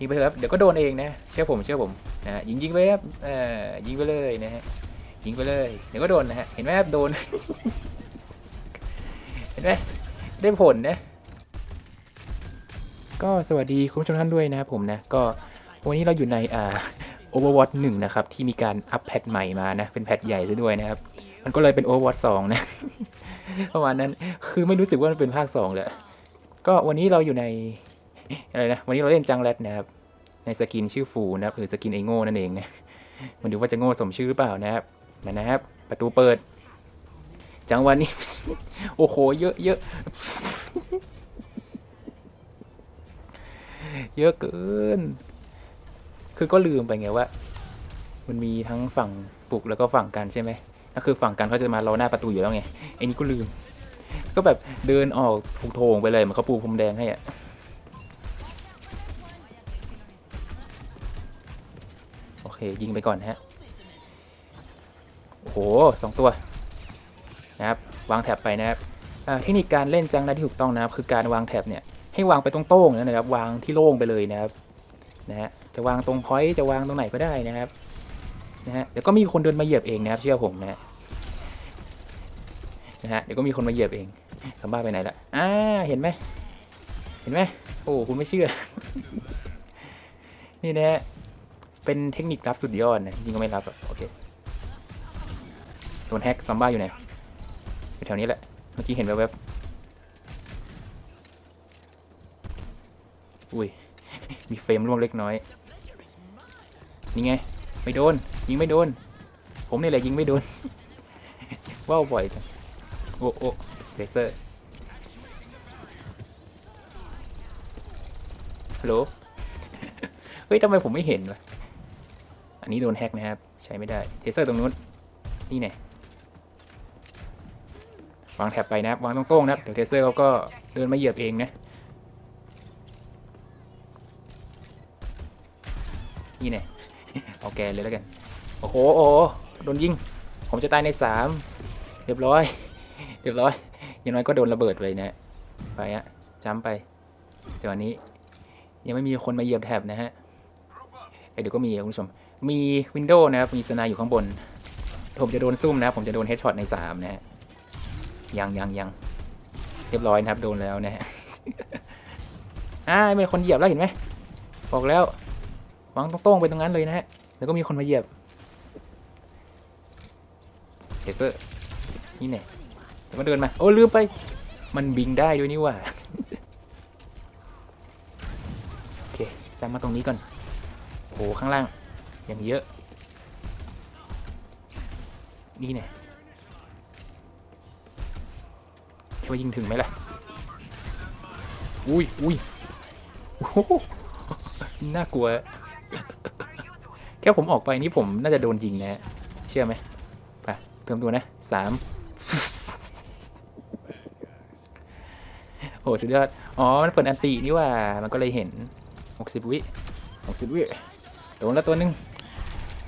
ยิงไปเถอะครับเดี๋ยวก็โดนเองนะเชื่อผมเชื่อผมนะฮะยิงยิงไปครับเอ่อยิงไปเลยนะฮะยิงไปเลยเดี๋ยวก็โดนนะฮะเห็นไหมครับโดน เห็นไหมได้ผลนะก็สวัสดีคุณผู้ชมท่านด้วยนะครับผมนะก็วันนี้เราอยู่ในอ่า Overwatch 1นะครับที่มีการอัปแพทใหม่มานะเป็นแพทใหญ่ซะด้วยนะครับ มันก็เลยเป็น Overwatch 2 นะประมาณนั้นคือไม่รู้สึกว่ามันเป็นภาค2เลยก็วันนี้เราอยู่ใน อะไรนะวันนี้เราเล่นจังแรดนะครับในสกินชื่อฟูนะครับหรือสกินไอโง่นั่นเองนะมาดูว่าจะโง่สมชื่อหรือเปล่านะครับมานะครับ ประตูเปิด จังหวะนี้ โอ้โห เยอะเยอะเยอะเกิน คือก็ลืมไปไงว่า มันมีทั้งฝั่งปลุกแล้วก็ฝั่งกันใช่ไหมก็คือฝั่งกันเขาจะมารอหน้าประตูอยู่แล้วไงไอ้นี่ก็ลืม ก็แบบเดินออกถูกโถงไปเลยเหมือนเขาปูพรมแดงให้อะ ยิงไปก่อนฮะ โอ้โหสองตัวนะครับวางแถบไปนะครับเทคนิคการเล่นจังนะที่ถูกต้องนะครับ คือการวางแถบเนี่ยให้วางไปตรงๆนะครับ วางที่โล่งไปเลยนะครับนะฮะจะวางตรงพอยต์จะวางตรงไหนก็ได้นะครับนะฮะเดี๋ยวก็มีคนเดินมาเหยียบเองนะครับ เชื่อผมนะฮะนะฮะเดี๋ยวก็มีคนมาเหยียบเองสมบ้าไปไหนละอ่าเห็นไหมเห็นไหมโอ้คุณไม่เชื่อ นี่นะฮะ เป็นเทคนิครับสุดยอดนะจริงก็ไม่รับอกโอเคโดนแฮกซัมบ้าอยู่ไหนแถวนี้แหละ เมื่อกี้เห็นแวบๆอุ้ย มีเฟรมร่วงเล็กน้อย นี่ไง ไม่โดน ยิงไม่โดน ผมนี่แหละยิงไม่โดน ว้าวบ่อยจังโอ้โอ้เลเซอร์ ฮัลโหล เฮ้ยทำไมผมไม่เห็นวะ อันนี้โดนแฮกนะครับ ใช้ไม่ได้เทเซอร์ตรงนู้น นี่ไงวางแถบไปนะครับ วางตรงๆนะครับ เดี๋ยวเทเซอร์เขาก็เดินมาเหยียบเองนะนี่ไงเอาแกเลยแล้วกัน โอ้โหโอ้โดนยิง ผมจะตายในสามเรียบร้อย เรียบร้อย อย่างน้อยก็โดนระเบิดไปนะ ไปฮะจ้ำไปจังหวะนี้ ยังไม่มีคนมาเหยียบแถบนะฮะเเดี๋ยวก็มีคุณผู้ชม มีวินโดว์นะครับ มีสนาอยู่ข้างบน ผมจะโดนซุ่มนะผมจะโดนเฮดช็อตในสามนะฮะ ยังยังยังเรียบร้อยนะครับ โดนแล้วนะฮะ อ่าไม่มีคนเหยียบแล้วเห็นไหม บอกแล้ววางตรงๆไปตรงนั้นเลยนะฮะ แล้วก็มีคนมาเหยียบเทเซอร์นี่แน่เดี๋ยมันเดินมา โอ้ลืมไป มันบิงได้ด้วยนี่ว่าโอเคจำมาตรงนี้ก่อนโอ้ข้างล่าง อย่างเยอะ นี่แน่คิดว่ายิงถึงไหมล่ะ อุ้ยอุ้ยโอ้โหน่ากลัว แค่ผมออกไปนี่ผมน่าจะโดนยิงนะฮะเชื่อไหมไปเติมตัวนะสามโอ้สุดยอด อ๋อ มันเปิดอันตินี่ว่า มันก็เลยเห็นหกสิบวิหกสิบวิ โดนแล้วตัวหนึง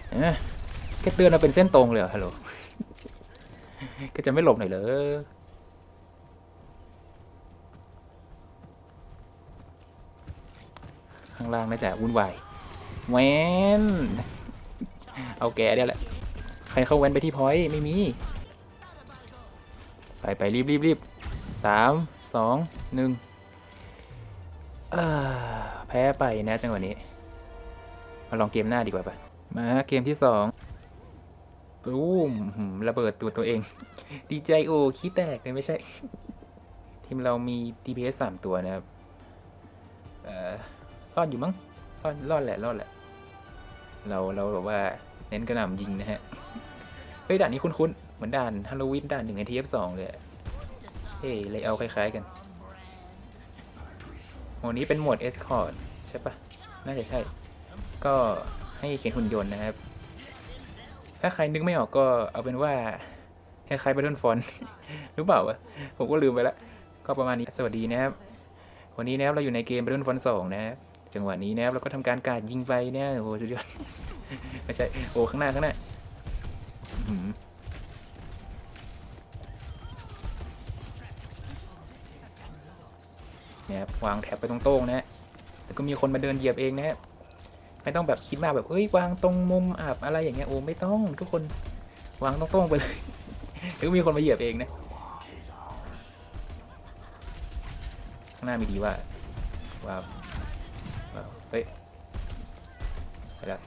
เห็นไหมแค่เตือนมาเป็นเส้นตรงเลยฮัลโหลก็จะไม่หลบหน่อยเหรอข้างล่างน่าจะวุ่นวายแวนเอาแกเดียวแหละ ใครเข้าแวนไปที่พอยต์ไม่มี ไปไปรีบรีบรีบสามสองหนึ่งอ่าแพ้ไปนะจังหวะนี้ มาลองเกมหน้าดีกว่าปะ มาเกมที่สองปูมหืมระเบิดตัวตัวเอง ดีใจโอขี้แตกเลยไม่ใช่ ทีมเรามี DPS สามตัวนะครับเอ่อรอดอยู่มั้งรอดรอดแหละรอดแหละ เราเราแบบว่าเน้นกระหน่ำยิงนะฮะ เฮ้ย ด่านนี้คุ้นๆ เหมือนด่านฮาโลวีนด่านหนึ่งใน TF2 เลยอะเฮ้ยเลยเอาคล้ายๆกันโหนี้เป็นโหมด Escort ใช่ปะน่าจะใช่ ก็ ให้เขียนหุ่นยนต์นะครับ ถ้าใครนึกไม่ออกก็เอาเป็นว่าคล้ายๆ Battle Front รู้เปล่าวะผมก็ลืมไปละก็ประมาณนี้สวัสดีนะครับ วันนี้นะครับเราอยู่ในเกม Battle Front 2นะครับจังหวะนี้นะครับเราก็ทำการกาดยิงไปเนี่ยโอ้โหสุดยอดไม่ใช่โอ้ข้างหน้าข้างหน้าเนี่ยครับวางแถบไปตรงๆนะฮะแต่ก็มีคนมาเดินเหยียบเองนะฮะ ไม่ต้องแบบคิดมากแบบเอ้ยวางตรงมุมอับอะไรอย่างเงี้ยโอ้ไม่ต้องทุกคนวางตรงๆไปเลยเดี๋ยวมีคนมาเหยียบเองนะข้างหน้ามีดีว่าว้าวว้าวเฮ้ยไปแล้ว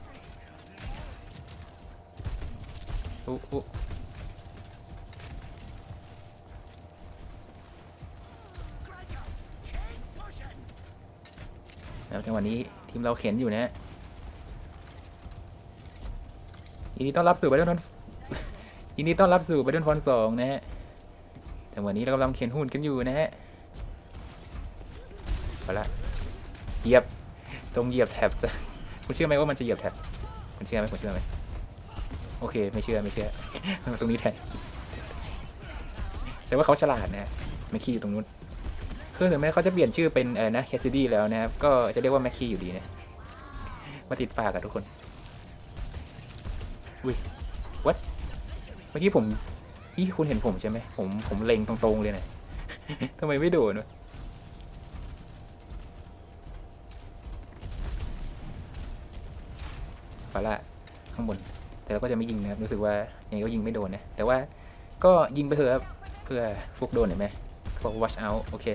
อุ๊อุ๊แล้วจังหวะนี้ทีมเราเข็นอยู่นะฮะ ยินดีต้อนรับสู่บัตเทิลฟอนยินดีต้อนรับสู่บัตเทิลฟอนสองนะฮะจังหวะนี้เรากำลังเข็นหุ่นกันอยู่นะฮะไปละเหยียบจงเหยียบแท็บซะคุณเชื่อไหมว่ามันจะเหยียบแท็บคุณเชื่อไหมคุณเชื่อไหมโอเค ไม่เชื่อไม่เชื่อตรงนี้แทนแต่ว่าเขาฉลาดนะฮะไม่ขี้อยู่ตรงนู้นคือถึงแม้เขาจะเปลี่ยนชื่อเป็นเออนะแคสซิดี้แล้วนะครับก็จะเรียกว่าแม็กคีอยู่ดีนะมาติดปากกับทุกคน อุ้ยวัดเมื่อกี้ผมที่คุณเห็นผมใช่ไหมผมผมเล็งตรงๆเลยนะทำไมไม่โดนวะฟาละข้างบน แต่เราก็จะไม่ยิงนะครับรู้สึกว่ายังไงก็ยิงไม่โดนนะแต่ว่าก็ยิงไปเถอะครับเพื่อฟุกโดนเห็นไหมเขาบอก watch out โอเค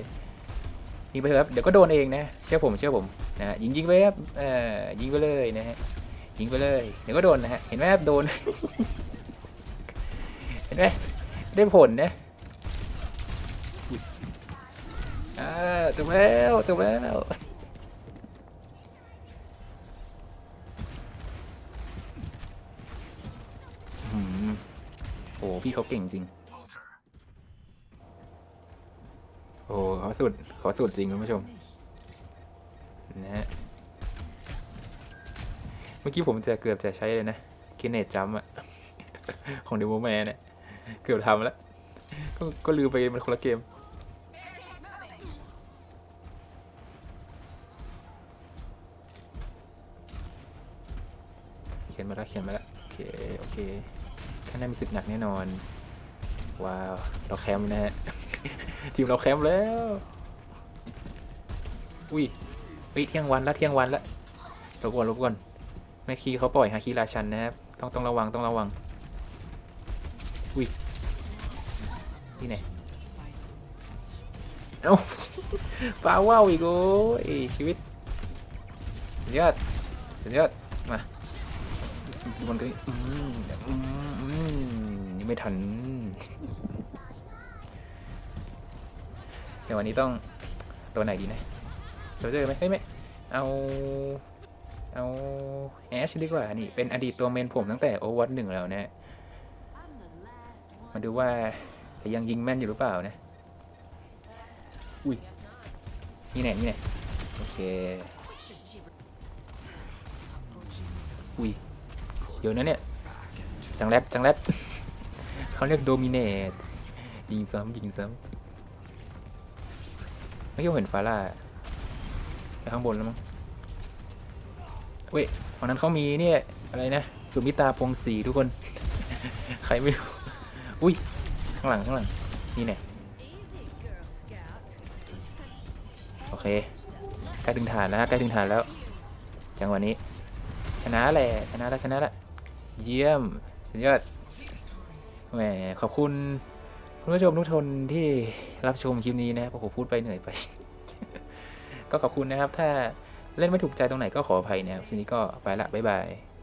ยิงไปเถอะครับเดี๋ยวก็โดนเองนะเชื่อผมเชื่อผมนะฮะยิงยิงไปครับเอ่อยิงไปเลยนะฮะ ยิงไปเลย เดี๋ยวก็โดนนะฮะ เห็นไหมครับโดน เห็นไหมได้ผลนะอ่าจบแล้วจบแล้วอื้อหือโอ้พี่เขาเก่งจริง โอ้เขาสุดเขาสุดจริงคุณผู้ชม นะฮะ มื่อกี้ผมจะเกือบจะใช้เลยนะคินเนตจัมอะของเดโมแมนเนี่ยเกือบทำแล้วก็ก็ลืมไปมันคนละเกม เขียนมาแล้วเขียนมาแล้วโอเคโอเคข้างหน้ามีศึกหนักแน่นอน ว้าว เราแคมป์นะฮะ ทีมเราแคมป์แล้ว อุ้ยอุ้ยเที่ยงวันแล้วเที่ยงวันแล้วรบกวนรบกวน แม่คีเขาปล่อยฮาคิราชันนะครับ ต้องต้องระวังต้องระวัง อุ้ยนี่ไหน เอ้าปลาว่าวอีกโอ้ยชีวิตสุดยอดสุดยอดมามันก็อืมอืมอืมยังไม่ทันเดี๋ยววันนี้ต้องตัวไหนดีนะโซเจอร์ไหมเฮ้ยไม่เอา เอาแอชดีกว่านี่เป็นอดีตตัวเมนผมตั้งแต่โอวัตหนึ่งแล้วนะ มาดูว่าจะยังยิงแม่นอยู่หรือเปล่านะ อุ้ยนี่แน่นี่แน่โอเค อุ้ยเดี๋ยวนะเนี่ย จังแรดจังแรดเขาเรียกโดมิเนตยิงซ้ำยิงซ้ำไม่คิดว่าเห็นฟาร่าไปข้างบนแล้วมั้ง เว้ยฝั่งนั้นเขามีเนี่ยอะไรนะสุมิตาพงศรีทุกคน ใครไม่รู้อุ้ยข้างหลังข้างหลังนี่แน่โอเคใกล้ถึงฐานแล้วใกล้ถึงฐานแล้วจังหวะนี้ ชนะแหละชนะแล้วชนะแล้วเยี่ยมสุดยอดแหมขอบคุณคุณผู้ชมทุกคนที่รับชมคลิปนี้นะครับโอ้โหพูดไปเหนื่อยไป ก็ขอบคุณนะครับถ้า เล่นไม่ถูกใจตรงไหนก็ขออภัยนะครับทีนี้ก็ไปละบ๊ายบาย